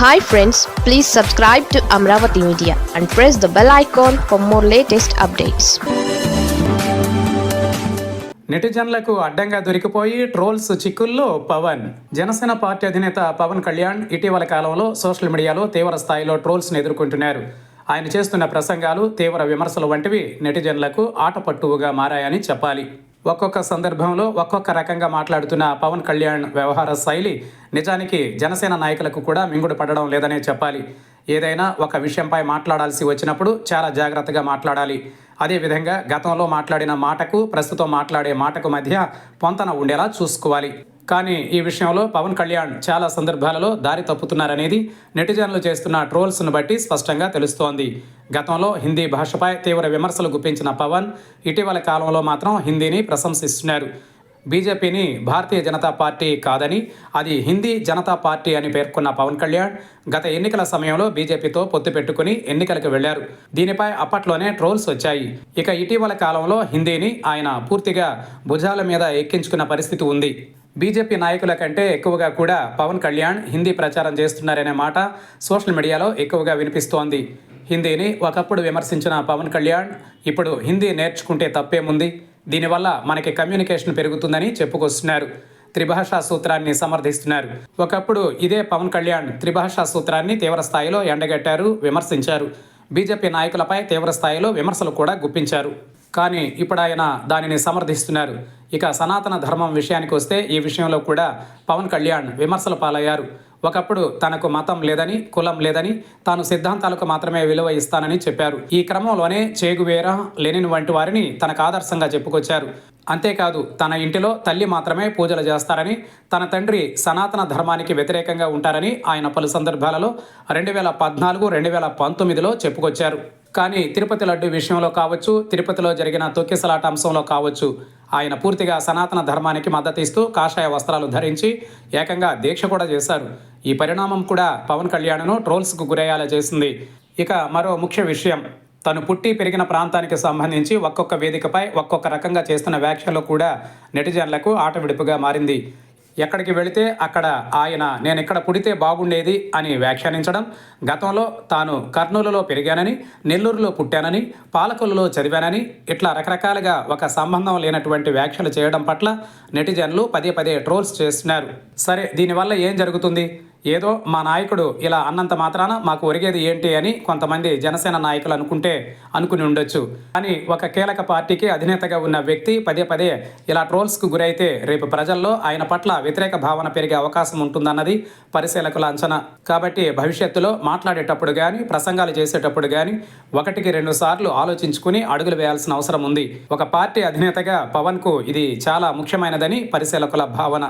Hi friends please subscribe to Amaravati media and press the bell icon for more latest updates నెటిజన్లకు అడ్డంగా దొరికిపోయి trolls చిక్కుల్లో Pawan. Janasena party అధినేత పవన్ కళ్యాణ్ ఇటీవల కాలంలో social మీడియాలో తీవ్ర స్థాయిలో ట్రోల్స్ను ఎదుర్కొంటున్నారు. ఆయన చేస్తున్న ప్రసంగాలు తీవ్ర విమర్శలు వంటివి నెటిజన్లకు ఆటపట్టువుగా మారాయని చెప్పాలి. ఒక్కొక్క సందర్భంలో ఒక్కొక్క రకంగా మాట్లాడుతున్న పవన్ కళ్యాణ్ వ్యవహార శైలి నిజానికి జనసేన నాయకులకు కూడా మింగుడు పడడం లేదనే చెప్పాలి. ఏదైనా ఒక విషయంపై మాట్లాడాల్సి వచ్చినప్పుడు చాలా జాగ్రత్తగా మాట్లాడాలి. అదేవిధంగా గతంలో మాట్లాడిన మాటకు ప్రస్తుతం మాట్లాడే మాటకు మధ్య పొంతన ఉండేలా చూసుకోవాలి. కానీ ఈ విషయంలో పవన్ కళ్యాణ్ చాలా సందర్భాలలో దారి తప్పుతున్నారనేది నెటిజన్లు చేస్తున్న ట్రోల్స్ను బట్టి స్పష్టంగా తెలుస్తోంది. గతంలో హిందీ భాషపై తీవ్ర విమర్శలు గుప్పించిన పవన్ ఇటీవల కాలంలో మాత్రం హిందీని ప్రశంసిస్తున్నారు. బీజేపీని భారతీయ జనతా పార్టీ కాదని అది హిందీ జనతా పార్టీ అని పేర్కొన్న పవన్ కళ్యాణ్ గత ఎన్నికల సమయంలో బీజేపీతో పొత్తు పెట్టుకుని ఎన్నికలకు వెళ్ళారు. దీనిపై అప్పట్లోనే ట్రోల్స్ వచ్చాయి. ఇక ఇటీవల కాలంలో హిందీని ఆయన పూర్తిగా భుజాల మీద ఎక్కించుకున్న పరిస్థితి ఉంది. బీజేపీ నాయకుల కంటే ఎక్కువగా కూడా పవన్ కళ్యాణ్ హిందీ ప్రచారం చేస్తున్నారనే మాట సోషల్ మీడియాలో ఎక్కువగా వినిపిస్తోంది. హిందీని ఒకప్పుడు విమర్శించిన పవన్ కళ్యాణ్ ఇప్పుడు హిందీ నేర్చుకుంటే తప్పేముంది? దీనివల్ల మనకి కమ్యూనికేషన్ పెరుగుతుందని చెప్పుకొస్తున్నారు. త్రిభాషా సూత్రాన్ని సమర్థిస్తున్నారు. ఒకప్పుడు ఇదే పవన్ కళ్యాణ్ త్రిభాషా సూత్రాన్ని తీవ్రస్థాయిలో ఎండగట్టారు విమర్శించారు. బీజేపీ నాయకులపై తీవ్రస్థాయిలో విమర్శలు కూడా గుప్పించారు. కానీ ఇప్పుడు ఆయన దానిని సమర్థిస్తున్నారు. ఇక సనాతన ధర్మం విషయానికి వస్తే ఈ విషయంలో కూడా పవన్ కళ్యాణ్ విమర్శల పాలయ్యారు. ఒకప్పుడు తనకు మతం లేదని కులం లేదని తాను సిద్ధాంతాలకు మాత్రమే విలువ ఇస్తానని చెప్పారు. ఈ క్రమంలోనే చేగువేరా లెనిన్ వంటి వారిని తనకు ఆదర్శంగా చెప్పుకొచ్చారు. అంతేకాదు తన ఇంటిలో తల్లి మాత్రమే పూజలు చేస్తారని తన తండ్రి సనాతన ధర్మానికి వ్యతిరేకంగా ఉంటారని ఆయన పలు సందర్భాలలో రెండు వేల పద్నాలుగు రెండు వేల పంతొమ్మిదిలో చెప్పుకొచ్చారు. కానీ తిరుపతి లడ్డు విషయంలో కావచ్చు తిరుపతిలో జరిగిన తొక్కిసలాట అంశంలో కావచ్చు. ఆయన పూర్తిగా సనాతన ధర్మానికి మద్దతు ఇస్తూ కాషాయ వస్త్రాలు ధరించి ఏకంగా దీక్ష కూడా చేశారు. ఈ పరిణామం కూడా పవన్ కళ్యాణ్ను ట్రోల్స్కు గురయ్యేలా చేసింది. ఇక మరో ముఖ్య విషయం తను పుట్టి పెరిగిన ప్రాంతానికి సంబంధించి ఒక్కొక్క వేదికపై ఒక్కొక్క రకంగా చేస్తున్న వ్యాఖ్యలు కూడా నెటిజన్లకు ఆటవిడుపుగా మారింది. ఎక్కడికి వెళితే అక్కడ ఆయన నేను ఇక్కడ పుడితే బాగుండేది అని వ్యాఖ్యానించడం గతంలో తాను కర్నూలులో పెరిగానని నెల్లూరులో పుట్టానని పాలకొల్లులో చదివానని ఇట్లా రకరకాలుగా ఒక సంబంధం లేనటువంటి వ్యాఖ్యలు చేయడం పట్ల నెటిజన్లు పదే పదే ట్రోల్స్ చేస్తున్నారు సరే దీనివల్ల ఏం జరుగుతుంది? ఏదో మా నాయకుడు ఇలా అన్నంత మాత్రాన మాకు ఒరిగేది ఏంటి అని కొంతమంది జనసేన నాయకులు అనుకుంటే అనుకుని ఉండొచ్చు. కానీ ఒక కీలక పార్టీకి అధినేతగా ఉన్న వ్యక్తి పదే పదే ఇలా ట్రోల్స్కు గురైతే రేపు ప్రజల్లో ఆయన పట్ల వ్యతిరేక భావన పెరిగే అవకాశం ఉంటుందన్నది పరిశీలకుల అంచనా. కాబట్టి భవిష్యత్తులో మాట్లాడేటప్పుడు కానీ ప్రసంగాలు చేసేటప్పుడు కానీ ఒకటికి రెండు సార్లు ఆలోచించుకుని అడుగులు వేయాల్సిన అవసరం ఉంది. ఒక పార్టీ అధినేతగా పవన్కు ఇది చాలా ముఖ్యమైనదని పరిశీలకుల భావన.